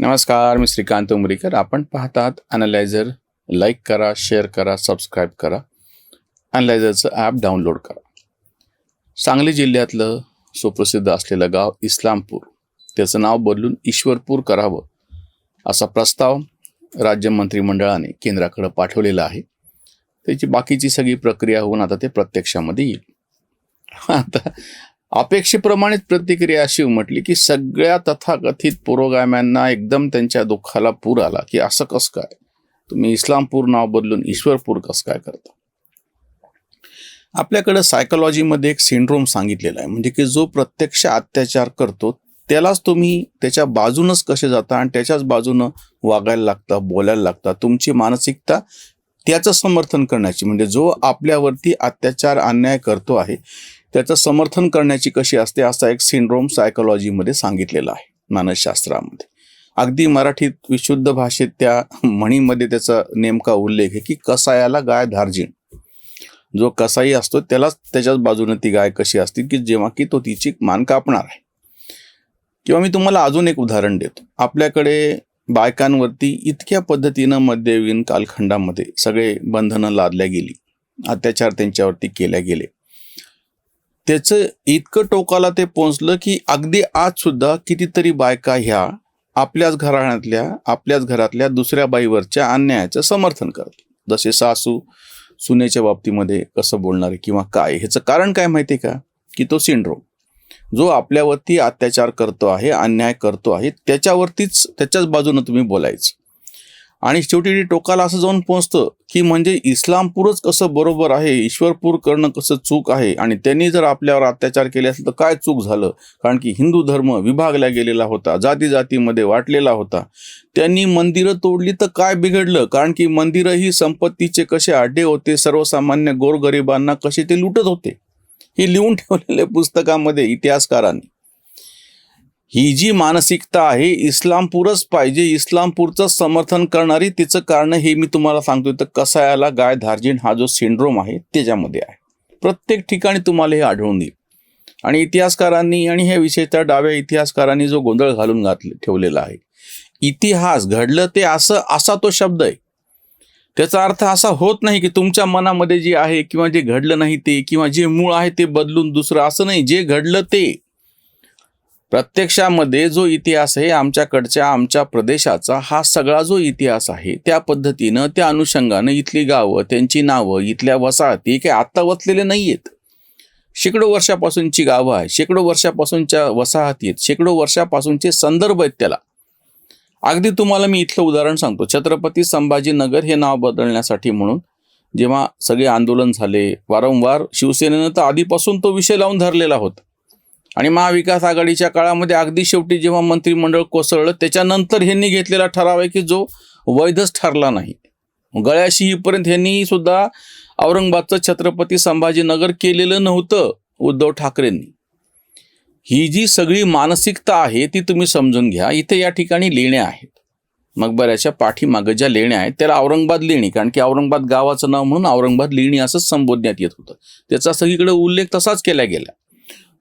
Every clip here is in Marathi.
नमस्कार मी श्रीकांत उमरीकर. आपण पाहतात अनालायझर लाईक करा शेअर करा सबस्क्राईब करा. अनालायझरचं ॲप डाउनलोड करा. सांगली जिल्ह्यातलं सुप्रसिद्ध असलेलं गाव इस्लामपूर. त्याचं नाव बदलून ईश्वरपूर करावं असा प्रस्ताव राज्य मंत्रिमंडळाने केंद्राकडे पाठवलेला आहे. त्याची बाकीची सगळी प्रक्रिया होऊन आता ते प्रत्यक्षामध्ये येईल. आता अपेक्षेप्रमाणेच प्रतिक्रिया अशी उमटली की सगळ्या तथाकथित पुरोगाम्यांना एकदम त्यांच्या दुःखाला पूर आला की असं कसं काय? तुम्ही इस्लामपूर नाव बदलून ईश्वरपूर कसं काय करता? आपल्याकडं सायकोलॉजीमध्ये एक सिंड्रोम सांगितलेला आहे. म्हणजे की जो प्रत्यक्ष अत्याचार करतो त्यालाच तुम्ही त्याच्या बाजूनच कसे जाता आणि त्याच्याच बाजूनं वागायला लागता बोलायला लागता तुमची मानसिकता त्याचं समर्थन करण्याची. म्हणजे जो आपल्यावरती अत्याचार अन्याय करतो आहे त्याचं समर्थन करण्याची कशी असते असा एक सिंड्रोम सायकोलॉजीमध्ये सांगितलेला आहे मानसशास्त्रामध्ये अगदी मराठीत विशुद्ध भाषेत त्या म्हणीमध्ये त्याचा नेमका उल्लेख आहे की कसायाला गाय धार्जिण. जो कसाई असतो त्यालाच त्याच्याच बाजूने ती गाय कशी असते की जेव्हा की तो तिची मान कापणार आहे. किंवा मी तुम्हाला अजून एक उदाहरण देतो. आपल्याकडे बायकांवरती इतक्या पद्धतीनं मध्ययुगीन कालखंडामध्ये सगळे बंधनं लादल्या गेली. अत्याचार त्यांच्यावरती केल्या गेले. त्याचं इतकं टोकाला ते पोहोचलं की अगदी आज सुद्धा कितीतरी बायका ह्या आपल्याच घराण्यातल्या आपल्याच घरातल्या दुसऱ्या बाईवरच्या अन्यायाचं समर्थन करतात. जसे सासू सुनेच्या बाबतीमध्ये कसं बोलणार आहे किंवा काय ह्याचं कारण काय माहिती आहे का? की तो सिंड्रोम. जो आपल्यावरती अत्याचार करतो आहे अन्याय करतो आहे त्याच्यावरतीच त्याच्याच बाजूनं तुम्ही बोलायचं. आणि शेवटी ती टोकाला असं जाऊन पोहोचतं की म्हणजे इस्लामपूरच कसं बरोबर आहे ईश्वरपूर करणं कसं चूक आहे आणि त्यांनी जर आपल्यावर अत्याचार केले असेल तर काय चूक झालं? कारण की हिंदू धर्म विभागला गेलेला होता जाती जातीमध्ये वाटलेला होता. त्यांनी मंदिरं तोडली तर काय बिघडलं? कारण की मंदिरं ही संपत्तीचे कसे आड्डे होते सर्वसामान्य गोरगरिबांना कसे ते लुटत होते? हे लिहून ठेवलेले पुस्तकामध्ये इतिहासकारांनी. ही जी मानसिकता आहे इस्लामपूरच पाहिजे. इस्लामपूरचं समर्थन करणारी तिचं कारण हे मी तुम्हाला सांगतोय. तर कसायाला गाय धार्जिन हा जो सिंड्रोम आहे त्याच्यामध्ये आहे. प्रत्येक ठिकाणी तुम्हाला हे आढळून येईल. आणि इतिहासकारांनी आणि ह्या विषयच्या डाव्या इतिहासकारांनी जो गोंधळ घालून घातले ठेवलेला आहे. इतिहास घडलं ते असं असा तो शब्द आहे. त्याचा अर्थ असा होत नाही की तुमच्या मनामध्ये जे आहे किंवा जे घडलं नाही ते किंवा जे मूळ आहे ते बदलून दुसरं असं नाही. जे घडलं ते प्रत्यक्षामध्ये जो इतिहास आहे आमच्याकडच्या आमच्या प्रदेशाचा हा सगळा जो इतिहास आहे त्या पद्धतीनं त्या अनुषंगानं इथली गावं त्यांची नावं इथल्या वसाहती काही आत्ता वचलेले नाही आहेत शेकडो वर्षापासूनची गावं आहे शेकडो वर्षापासूनच्या वसाहती आहेत शेकडो वर्षापासूनचे संदर्भ आहेत त्याला. अगदी तुम्हाला मी इथलं उदाहरण सांगतो. छत्रपती संभाजीनगर हे नाव बदलण्यासाठी म्हणून जेव्हा सगळे आंदोलन झाले वारंवार शिवसेनेनं तर आधीपासून तो विषय लावून धरलेला होता. आणि महाविकास आघाडीच्या काळामध्ये अगदी शेवटी जेव्हा मंत्रिमंडळ कोसळलं त्याच्यानंतर ह्यांनी घेतलेला ठराव आहे की जो वैधच ठरला नाही. गळ्याशी येईपर्यंत ह्यांनी सुद्धा औरंगाबादचं छत्रपती संभाजीनगर केलेलं नव्हतं उद्धव ठाकरेंनी. ही जी सगळी मानसिकता आहे ती तुम्ही समजून घ्या. इथे या ठिकाणी लेण्या आहेत. मकबऱ्याच्या पाठीमागं ज्या लेण्या आहेत त्याला औरंगाबाद लेणी कारण की औरंगाबाद गावाचं नाव म्हणून औरंगाबाद लेणी असंच संबोधण्यात येत होतं. त्याचा सगळीकडे उल्लेख तसाच केला गेला.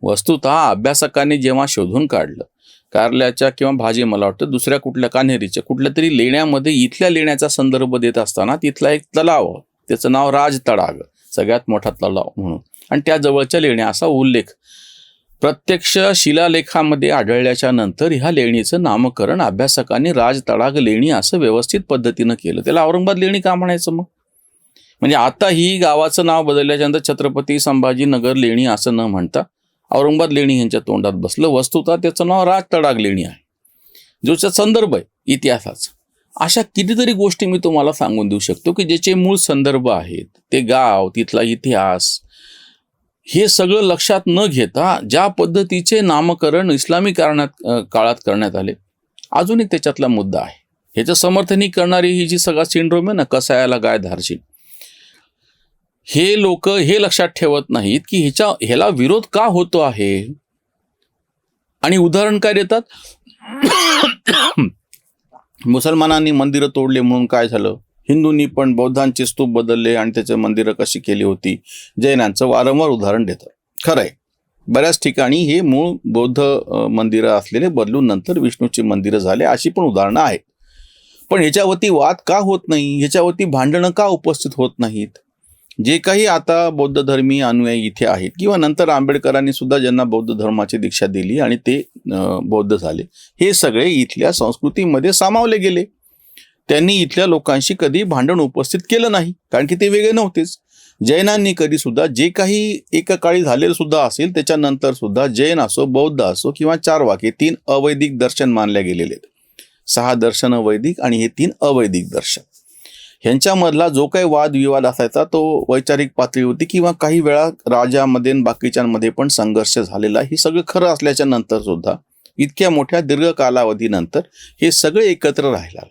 वस्तुतः अभ्यासकांनी जेव्हा शोधून काढलं कारल्याच्या किंवा भाजी मला वाटतं दुसऱ्या कुठल्या कान्हेरीच्या कुठल्या तरी लेण्यामध्ये इथल्या लेण्याचा संदर्भ देत असताना तिथला एक तलाव त्याचं नाव राज तडाग सगळ्यात मोठा तलाव म्हणून. आणि त्या जवळच्या लेण्या असा उल्लेख. प्रत्यक्ष शिलालेखामध्ये आढळल्याच्या नंतर ह्या लेणीचं नामकरण अभ्यासकांनी राज तडाग लेणी असं व्यवस्थित पद्धतीनं केलं. त्याला औरंगाबाद लेणी का म्हणायचं मग? म्हणजे आता ही गावाचं नाव बदलल्याच्यानंतर छत्रपती संभाजीनगर लेणी असं न म्हणता औरंगाबाद लेणी यांच्या तोंडात बसलं. वस्तुतः त्याचं नाव राज तडाग लेणी आहे. ज्याचा संदर्भ आहे इतिहासाचा. अशा कितीतरी गोष्टी मी तुम्हाला सांगून देऊ शकतो की ज्याचे मूळ संदर्भ आहेत ते गाव तिथला इतिहास हे सगळं लक्षात न घेता ज्या पद्धतीचे नामकरण इस्लामी कारणात काळात करण्यात आले अजूनही त्याच्यातला मुद्दा आहे. ह्याचं समर्थनही करणारी ही जी सगळा सिंड्रोम आहे ना कसायाला गाय धारशील. हे लोक हे लक्षात ठेवत नाहीत की ह्याच्या ह्याला विरोध का होतो आहे? आणि उदाहरण काय देतात? मुसलमानांनी मंदिरं तोडले म्हणून काय झालं? हिंदूंनी पण बौद्धांचे स्तूप बदलले आणि त्याचे मंदिरं कशी केली होती? जैनांचं वारंवार उदाहरण देतात. खरं आहे बऱ्याच ठिकाणी हे मूळ बौद्ध मंदिरं असलेले बदलून नंतर विष्णूची मंदिरं झाले अशी पण उदाहरणं आहेत. पण ह्याच्यावरती वाद का होत नाही? ह्याच्यावरती भांडणं का उपस्थित होत नाहीत? जे काही आता बौद्ध धर्मीय अनुयायी इथे आहेत किंवा नंतर आंबेडकरांनी सुद्धा ज्यांना बौद्ध धर्माची दीक्षा दिली आणि ते बौद्ध झाले हे सगळे इथल्या संस्कृतीमध्ये सामावले गेले. त्यांनी इथल्या लोकांशी कधी भांडण उपस्थित केलं नाही कारण की ते वेगळे नव्हतेच. जैनांनी कधी सुद्धा जे काही एका काळी झालेलं सुद्धा असेल त्याच्यानंतर सुद्धा जैन असो बौद्ध असो किंवा चार वाक्य तीन अवैदिक दर्शन मानल्या गेलेले आहेत. सहा दर्शन वैदिक आणि हे तीन अवैदिक दर्शन. ह्यांच्यामधला जो काही वादविवाद असायचा तो वैचारिक पातळीवरती किंवा काही वेळा राजामध्ये बाकीच्यांमध्ये पण संघर्ष झालेला हे सगळं खरं असल्याच्या नंतर सुद्धा इतक्या मोठ्या दीर्घ कालावधीनंतर हे सगळे एकत्र राहिला.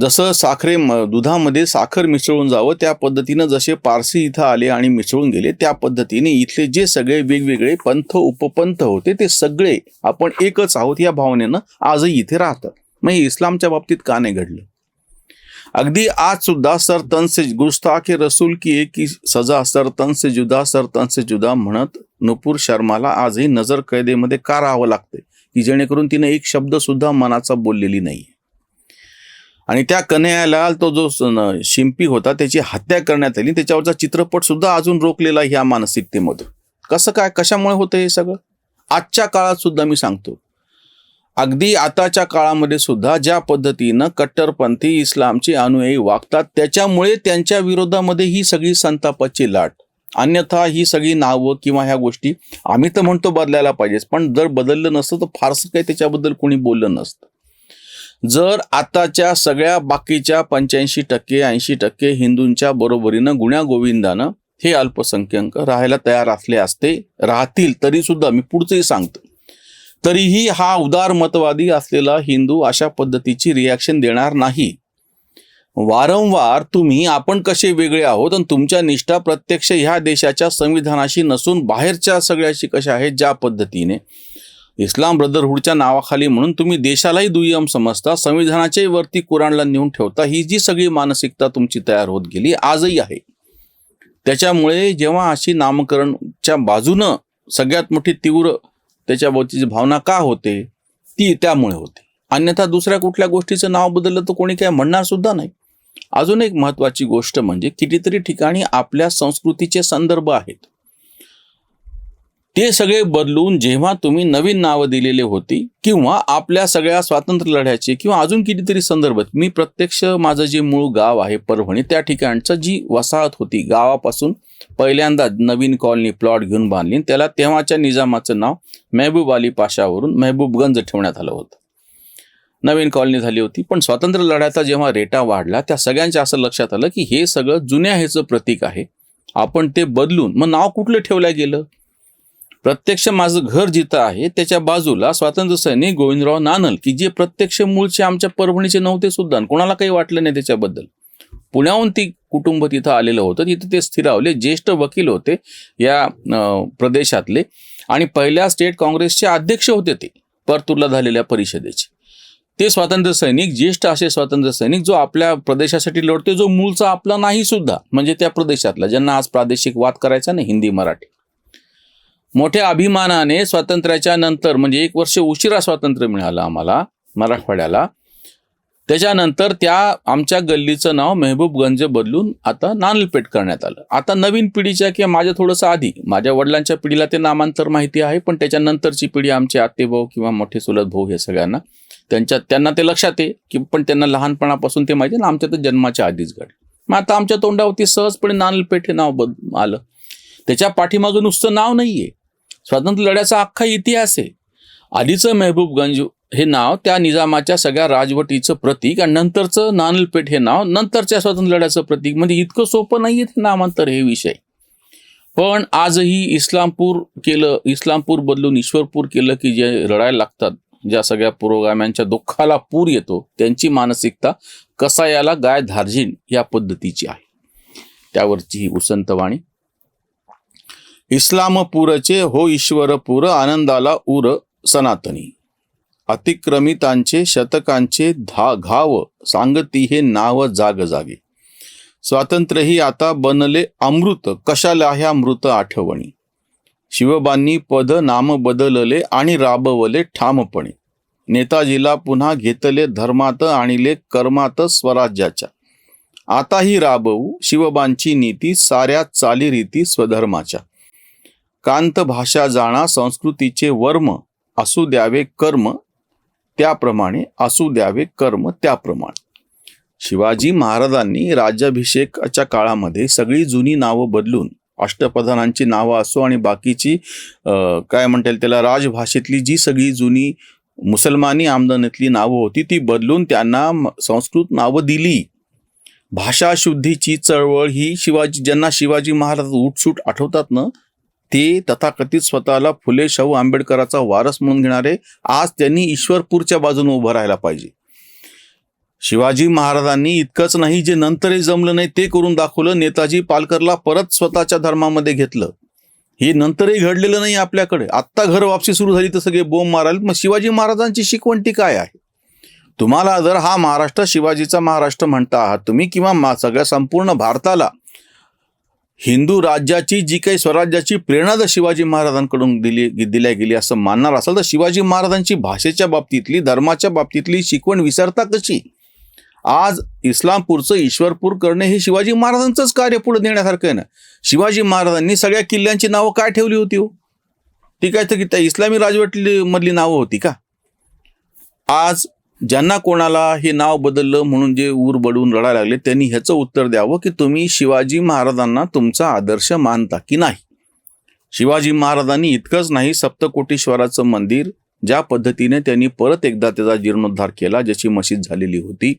जसं साखरे दुधामध्ये साखर मिसळून जावं त्या पद्धतीनं जसे पारसी इथं आले आणि मिसळून गेले त्या पद्धतीने इथले जे सगळे वेगवेगळे पंथ उपपंथ होते ते सगळे आपण एकच आहोत या भावनेनं आजही इथे राहतात. मग हे इस्लामच्या बाबतीत का नाही घडलं? अगदी आज सुद्धा सर तन से गुस्ताखे रसूल की एक ही सजा सर तन से जुदा सर तन से जुदा म्हणत नुपूर शर्माला आजही नजर कैदेमध्ये का राहावं लागते की जेणेकरून तिने एक शब्द सुद्धा मनाचा बोललेली नाही आणि त्या कन्हैयालाल तो जो शिंपी होता त्याची हत्या करण्यात आली. त्याच्यावरचा चित्रपट सुद्धा अजून रोखलेला ह्या मानसिकतेमध्ये. कसं काय कशामुळे होतं हे सगळं? आजच्या काळात सुद्धा मी सांगतो. अगदी आताच्या काळामध्ये सुद्धा ज्या पद्धतीनं कट्टरपंथी इस्लामचे अनुयायी वागतात त्याच्यामुळे त्यांच्या विरोधामध्ये ही सगळी संतापाची लाट अन्यथा ही सगळी नावं किंवा ह्या गोष्टी आम्ही तर म्हणतो बदलायला पाहिजे पण जर बदललं नसतं तर फारसं काही त्याच्याबद्दल कोणी बोललं नसतं. जर आताच्या सगळ्या बाकीच्या पंच्याऐंशी टक्के ऐंशी टक्के हिंदूंच्या बरोबरीनं गुण्यागोविंदानं हे अल्पसंख्याक राहायला तयार असले असते राहतील तरी सुद्धा मी पुढचंही सांगतो. तरीही हा उदारमतवादी असलेला हिंदू अशा पद्धतीची रिॲक्शन देणार नाही. वारंवार तुम्ही आपण कसे वेगळे आहोत आणि तुमच्या निष्ठा प्रत्यक्ष ह्या देशाच्या संविधानाशी नसून बाहेरच्या सगळ्याशी कशा आहेत ज्या पद्धतीने? इस्लाम ब्रदरहुडच्या नावाखाली म्हणून तुम्ही देशालाही दुय्यम समजता संविधानाच्याही वरती कुराणला नेऊन ठेवता ही जी सगळी मानसिकता तुमची तयार होत गेली आजही आहे. त्याच्यामुळे जेव्हा अशी नामकरणच्या बाजूनं सगळ्यात मोठी तीव्र त्याच्याभोवतीची भावना का होते ती त्यामुळे होते. अन्यथा दुसऱ्या कुठल्या गोष्टीचं नाव बदललं तर कोणी काय म्हणणार सुद्धा नाही. अजून एक महत्वाची गोष्ट म्हणजे कितीतरी ठिकाणी आपल्या संस्कृतीचे संदर्भ आहेत. ते सगळे बदलून जेव्हा तुम्ही नवीन नावं दिलेले होती किंवा आपल्या सगळ्या स्वातंत्र्य लढ्याचे किंवा अजून कितीतरी संदर्भ मी प्रत्यक्ष माझं जे मूळ गाव आहे परभणी त्या ठिकाणचं जी वसाहत होती गावापासून पहिल्यांदा नवीन कॉलनी प्लॉट घेऊन बांधली त्याला तेव्हाच्या निजामाचं नाव मेहबूब अली पाशावरून मेहबूबगंज ठेवण्यात आलं होतं. नवीन कॉलनी झाली होती पण स्वातंत्र्य लढ्याचा जेव्हा रेटा वाढला त्या सगळ्यांच्या असं लक्षात आलं की हे सगळं जुन्या ह्याचं प्रतीक आहे. आपण ते बदलून मग नाव कुठलं ठेवलं गेलं? प्रत्यक्ष माझं घर जिथं आहे त्याच्या बाजूला स्वातंत्र्य सैनिक गोविंदराव नानल की जे प्रत्यक्ष मूळचे आमच्या परभणीचे नव्हते सुद्धा कोणाला काही वाटलं नाही त्याच्याबद्दल. पुण्याहून ती कुटुंब तिथं आलेलं होतं. तिथं ते स्थिरावले. ज्येष्ठ वकील होते या प्रदेशातले. आणि पहिल्या स्टेट काँग्रेसचे अध्यक्ष होते ते परतूरला झालेल्या परिषदेचे. ते स्वातंत्र्य सैनिक ज्येष्ठ असे स्वातंत्र्य सैनिक जो आपल्या प्रदेशासाठी लढते जो मूळचा आपला नाही सुद्धा म्हणजे त्या प्रदेशातला ज्यांना आज प्रादेशिक वाद करायचा नाही हिंदी मराठी. मोठ्या अभिमानाने स्वातंत्र्याच्या नंतर म्हणजे एक वर्ष उशिरा स्वातंत्र्य मिळालं आम्हाला मराठवाड्याला. त्याच्यानंतर त्या आमच्या गल्लीचं नाव मेहबूबगंज बदलून आता नानलपेठ करण्यात आलं. आता नवीन पिढीच्या किंवा माझ्या थोडंसं आधी माझ्या वडिलांच्या पिढीला ते नामांतर माहिती आहे पण त्याच्यानंतरची पिढी आमचे आतेभाऊ किंवा मोठे सुलत भाऊ हे सगळ्यांना त्यांच्या त्यांना ते लक्षात आहे की पण त्यांना लहानपणापासून ते माहिती आहे ना आमच्या तर जन्माच्या आधीच घडलं. मग आता आमच्या तोंडावरती सहजपणे नानलपेठ हे नाव बद आलं. त्याच्या पाठीमागं नुसतं नाव नाहीये. स्वातंत्र्य लढ्याचा अख्खा इतिहास आहे. आधीचं मेहबूबगंज हे नाव त्या निजामाच्या सगळ्या राजवटीचं प्रतीक आणि नंतरचं नानलपेठ हे नाव नंतरच्या स्वातंत्र्य लढ्याचं प्रतीक. म्हणजे इतकं सोपं नाहीये नामांतर हे विषय. पण आजही इस्लामपूर केलं इस्लामपूर बदलून ईश्वरपूर केलं की जे लढायला लागतात ज्या सगळ्या पुरोगाम्यांच्या दुःखाला पूर येतो त्यांची मानसिकता कसा याला गाय धार्जिन या पद्धतीची आहे. त्यावरची ही उसंतवाणी इस्लामपूरचे हो ईश्वरपूर आनंदाला उर सनातनी. अतिक्रमितांचे शतकांचे धा घाव सांगती हे नाव जाग जागे स्वातंत्र्यही आता बनले अमृत कशाला ह्या मृत आठवणी? शिवबांनी पद नाम बदलले आणि राबवले ठामपणे. नेताजीला पुन्हा घेतले धर्मात आणिले कर्मात स्वराज्याच्या. आताही राबवू शिवबांची नीती साऱ्या चालीरीती स्वधर्माच्या. कांत भाषा जाणा संस्कृतीचे वर्म असू द्यावे कर्म त्याप्रमाणे असू द्यावे कर्म त्याप्रमाणे. शिवाजी महाराजांनी राज्याभिषेकाच्या काळामध्ये सगळी जुनी नावं बदलून अष्टप्रधानांची नावं असो आणि बाकीची काय म्हणता येईल त्याला राजभाषेतली जी सगळी जुनी मुसलमानी आमदनीतली नावं होती ती बदलून त्यांना संस्कृत नावं दिली. भाषाशुद्धीची चळवळ ही शिवाजी ज्यांना शिवाजी महाराज उठसूट आठवतात ना ते तथाकथित स्वतःला फुले शाहू आंबेडकराचा वारस म्हणून घेणारे आज त्यांनी ईश्वरपूरच्या बाजूने उभं राहायला पाहिजे. शिवाजी महाराजांनी इतकंच नाही जे नंतरही जमलं नाही ते करून दाखवलं नेताजी पालकरला परत स्वतःच्या धर्मामध्ये घेतलं. हे नंतरही घडलेलं नाही आपल्याकडे. आत्ता घर वापसी सुरू झाली तर सगळे बोंब मारायला. मग शिवाजी महाराजांची शिकवण ती काय आहे? तुम्हाला जर हा महाराष्ट्र शिवाजीचा महाराष्ट्र म्हणता आहात तुम्ही किंवा सगळ्या संपूर्ण भारताला हिंदू राज्याची जी काही स्वराज्याची प्रेरणा जर शिवाजी महाराजांकडून दिली दिल्या गेली असं मानणार असाल तर शिवाजी महाराजांची भाषेच्या बाबतीतली धर्माच्या बाबतीतली शिकवण विसरता कशी? आज इस्लामपूरचं ईश्वरपूर करणे हे शिवाजी महाराजांचंच कार्य पुढे नेण्यासारखं आहे ना? शिवाजी महाराजांनी सगळ्या किल्ल्यांची नावं काय ठेवली होती हो? ती काय तर की त्या इस्लामी राजवटी मधली नावं होती का? आज ज्यांना कोणाला हे नाव बदललं म्हणून जे ऊर बडवून रडायला लागले त्यांनी ह्याचं उत्तर द्यावं की तुम्ही शिवाजी महाराजांना तुमचा आदर्श मानता की नाही? शिवाजी महाराजांनी इतकंच नाही सप्तकोटेश्वराचं मंदिर ज्या पद्धतीने त्यांनी परत एकदा त्याचा जीर्णोद्धार केला ज्याची मशीद झालेली होती.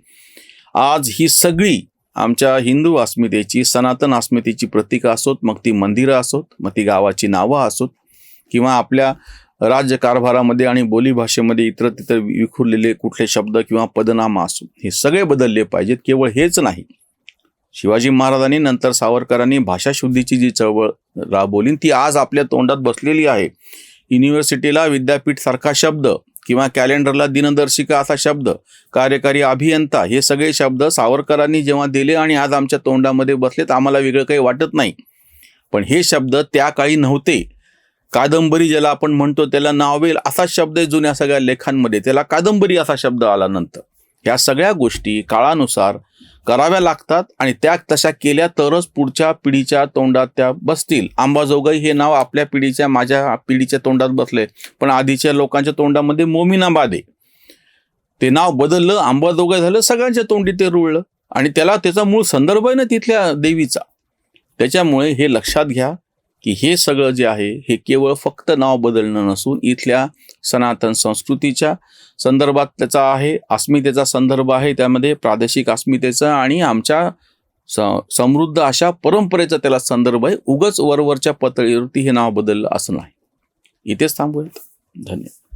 आज ही सगळी आमच्या हिंदू अस्मितेची सनातन अस्मितेची प्रतीकं असोत मग ती मंदिरं असोत मग ती गावाची नावं असोत किंवा आपल्या राज्यकारभारामध्ये आणि बोलीभाषेमध्ये इतर तितर विखुरलेले कुठले शब्द किंवा पदनामा असो हे सगळे बदलले पाहिजेत केवळ हेच नाही. शिवाजी महाराजांनी नंतर सावरकरांनी भाषाशुद्धीची जी चळवळ राबवली ती आज आपल्या तोंडात बसलेली आहे. युनिव्हर्सिटीला विद्यापीठ सारखा शब्द किंवा कॅलेंडरला दिनदर्शिका असा शब्द कार्यकारी अभियंता हे सगळे शब्द सावरकरांनी जेव्हा दिले आणि आज आमच्या तोंडामध्ये बसलेत आम्हाला वेगळं काही वाटत नाही. पण हे शब्द त्या काळी नव्हते. कादंबरी ज्याला आपण म्हणतो त्याला नॉवेल असा शब्द आहे जुन्या सगळ्या लेखांमध्ये. त्याला कादंबरी असा शब्द आला नंतर ह्या सगळ्या गोष्टी काळानुसार कराव्या लागतात आणि त्या तशा केल्या तरच पुढच्या पिढीच्या तोंडात त्या बसतील. अंबाजोगाई हे नाव आपल्या पिढीच्या माझ्या पिढीच्या तोंडात बसले पण आधीच्या लोकांच्या तोंडामध्ये मोमिनाबाद आहे. ते नाव बदललं आंबाजोगाई झालं सगळ्यांच्या तोंडी ते रुळलं. आणि त्याला त्याचा मूळ संदर्भ आहे ना तिथल्या देवीचा. त्याच्यामुळे हे लक्षात घ्या की हे सगळं जे आहे हे केवळ फक्त नाव बदलणं नसून इथल्या सनातन संस्कृतीच्या संदर्भात त्याचा आहे अस्मितेचा संदर्भ आहे त्यामध्ये प्रादेशिक अस्मितेचा आणि आमच्या स समृद्ध अशा परंपरेचा त्याला संदर्भ आहे. उगच वरवरच्या पातळीवरती हे नाव बदललं असं नाही. इथेच थांबूयात. धन्यवाद.